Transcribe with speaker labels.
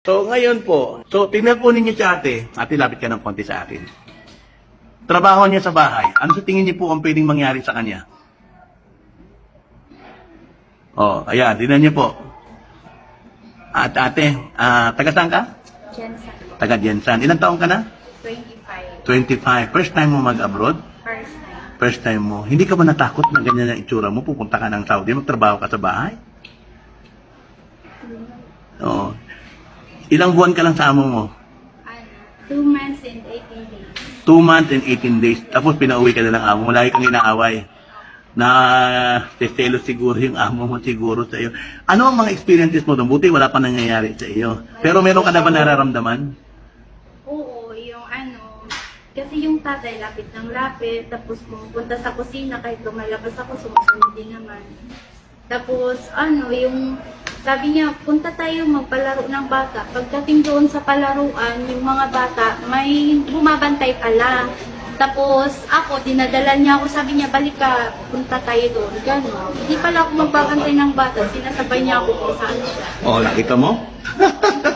Speaker 1: So, ngayon po, so tingnan po ninyo si ate. Ate, lapit ka ng konti sa akin. Trabaho niya sa bahay. Ano sa tingin niyo po ang pwedeng mangyari sa kanya? Oh, ayan, tingnan niyo po. At ate, ah, taga saan ka?
Speaker 2: Jensen,
Speaker 1: Taga Jensan. Ilang taong ka na?
Speaker 2: 25,
Speaker 1: 25. First time mo mag-abroad?
Speaker 2: first time.
Speaker 1: First time mo. Hindi ka ba natakot na ganyan ang itsura mo? Pupunta ka ng Saudi, magtrabaho ka sa bahay? Oo. Ilang buwan ka lang sa amo mo?
Speaker 2: Ano, 2 months and 18 days.
Speaker 1: Two months and 18 days. Tapos pinauwi ka na ng amo mo. Lagi kang inaaway. Na testelo siguro yung amo mo siguro sa iyo. Ano ang mga experiences mo doon? Buti wala pa nangyayari sa iyo. Pero meron ka na ba nararamdaman?
Speaker 2: Oo, yung ano, kasi yung tatay lapit ng lapit, tapos pumunta sa kusina, kahit lumalabas ako, sumusunod din naman. Tapos, ano, yung, sabi niya, punta tayo magpalaro ng bata. Pagdating doon sa palaruan, yung mga bata, may bumabantay pala. Tapos, ako, dinadala niya ako, sabi niya, balik ka, punta tayo doon. Gano'n. Hindi pala ako magbabantay ng bata, sinasabay niya ako kung saan siya.
Speaker 1: Oh, nakita mo?